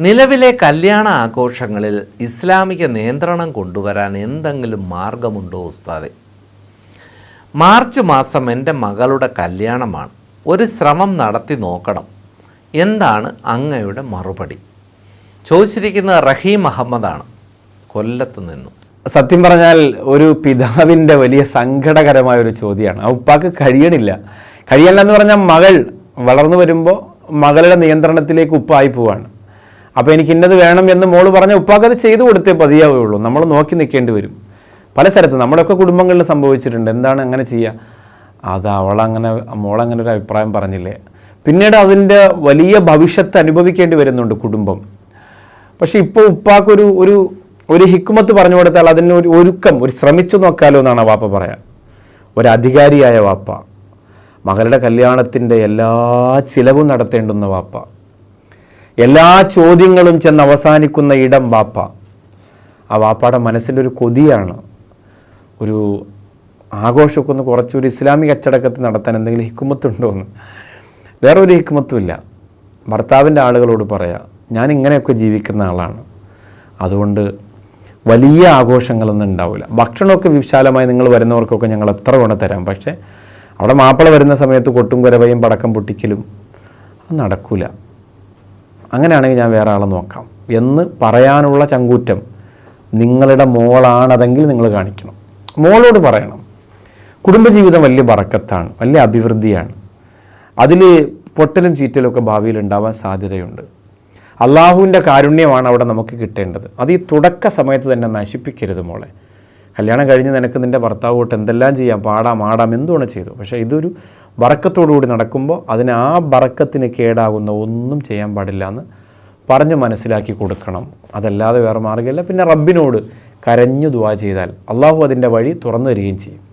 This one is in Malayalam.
നിലവിലെ കല്യാണ ആഘോഷങ്ങളിൽ ഇസ്ലാമിക നിയന്ത്രണം കൊണ്ടുവരാൻ എന്തെങ്കിലും മാർഗമുണ്ടോ ഉസ്താദെ? മാർച്ച് മാസം എന്റെ മകളുടെ കല്യാണമാണ്. ഒരു ശ്രമം നടത്തി നോക്കണം. എന്താണ് അങ്ങയുടെ മറുപടി? ചോദിച്ചിരിക്കുന്നത് റഹീം അഹമ്മദാണ്. കൊല്ലത്ത് നിന്നും. സത്യം പറഞ്ഞാൽ ഒരു പിതാവിന്റെ വലിയ സങ്കടകരമായ ഒരു ചോദ്യമാണ്. ആ ഉപ്പാക്ക് കഴിയണില്ല. കഴിയണില്ല എന്ന് പറഞ്ഞാൽ മകൾ വളർന്നു വരുമ്പോൾ മകളുടെ നിയന്ത്രണത്തിലേക്ക് ഉപ്പായി പോവാണ്. അപ്പോൾ എനിക്ക് ഇന്നത് വേണം എന്ന് മോൾ പറഞ്ഞ ഉപ്പാക്കത് ചെയ്തു കൊടുത്തേ പതിയാവുള്ളൂ നമ്മൾ നോക്കി നിൽക്കേണ്ടി വരും. പല സ്ഥലത്ത് നമ്മളൊക്കെ കുടുംബങ്ങളിൽ സംഭവിച്ചിട്ടുണ്ട്. എന്താണ് അങ്ങനെ ചെയ്യുക അത് അവളങ്ങനെ മോളങ്ങനെ ഒരു അഭിപ്രായം പറഞ്ഞില്ലേ? പിന്നീട് അതിന്റെ വലിയ ഭവിഷ്യത്ത് അനുഭവിക്കേണ്ടി വരുന്നുണ്ട് കുടുംബം. പക്ഷേ ഇപ്പോൾ ഉപ്പാക്കൊരു ഒരു ഒരു ഹിക്കുമത്ത് പറഞ്ഞു കൊടുത്താൽ അതിന് ഒരു ഒരുക്കം ഒരു ശ്രമിച്ചു നോക്കാലോ എന്നാണ് വാപ്പ പറയാം. ഒരു വാപ്പ. മകളുടെ കല്യാണത്തിന്റെ എല്ലാ ചിലവും നടത്തേണ്ടുന്ന വാപ്പ. എല്ലാ ചോദ്യങ്ങളും ചെന്ന് അവസാനിക്കുന്ന ഇടം വാപ്പ. ആ വാപ്പയുടെ മനസ്സിന്റെ ഒരു കൊതിയാണ്. ഒരു ആഘോഷമൊക്കെ ഒന്ന് കുറച്ചൊരു ഇസ്ലാമിക അച്ചടക്കത്തിൽ നടത്താൻ എന്തെങ്കിലും ഹിക്കുമത്തുണ്ടോ എന്ന്. വേറൊരു ഹിക്കുമത്തുമില്ല ഭർത്താവിന്റെ ആളുകളോട് പറയാം ഞാൻ ഇങ്ങനെയൊക്കെ ജീവിക്കുന്ന ആളാണ്. അതുകൊണ്ട് വലിയ ആഘോഷങ്ങളൊന്നും ഉണ്ടാവില്ല. ഭക്ഷണമൊക്കെ വിശാലമായി നിങ്ങൾ വരുന്നവർക്കൊക്കെ ഞങ്ങൾ എത്ര വേണം തരാം. പക്ഷേ അവിടെ മാപ്പിള വരുന്ന സമയത്ത് കൊട്ടും കുരവയും പടക്കം പൊട്ടിക്കലും അത് നടക്കൂല. അങ്ങനെയാണെങ്കിൽ ഞാൻ വേറെ ആളെ നോക്കാം. എന്ന് പറയാനുള്ള ചങ്കൂറ്റം നിങ്ങളുടെ മോളാണതെങ്കിൽ നിങ്ങൾ കാണിക്കണം. മോളോട് പറയണം. കുടുംബജീവിതം വലിയ ബറക്കത്താണ് വലിയ അഭിവൃദ്ധിയാണ്. അതിൽ പൊട്ടലും ചീറ്റലും ഒക്കെ ഭാവിയിൽ ഉണ്ടാവാൻ സാധ്യതയുണ്ട്. അള്ളാഹുവിന്റെ കാരുണ്യമാണ് അവിടെ നമുക്ക് കിട്ടേണ്ടത്. അത് ഈ തുടക്ക സമയത്ത് തന്നെ നശിപ്പിക്കരുത് മോളെ. കല്യാണം കഴിഞ്ഞ് നിനക്ക് നിന്റെ ഭർത്താവ് തൊട്ട് എന്തെല്ലാം ചെയ്യാം? പാടാം ആടാം എന്തുകൊണ്ട് ചെയ്തു. പക്ഷേ ഇതൊരു ബറക്കത്തോടുകൂടി നടക്കുമ്പോൾ അതിന് ആ ബറക്കത്തിന് കേടാകുന്ന ഒന്നും ചെയ്യാൻ പാടില്ല എന്ന് പറഞ്ഞ് മനസ്സിലാക്കി കൊടുക്കണം. അതല്ലാതെ വേറെ മാർഗമില്ല പിന്നെ റബ്ബിനോട് കരഞ്ഞു ദുവാ ചെയ്താൽ അള്ളാഹു അതിന്റെ വഴി തുറന്നു തരികയും ചെയ്യും.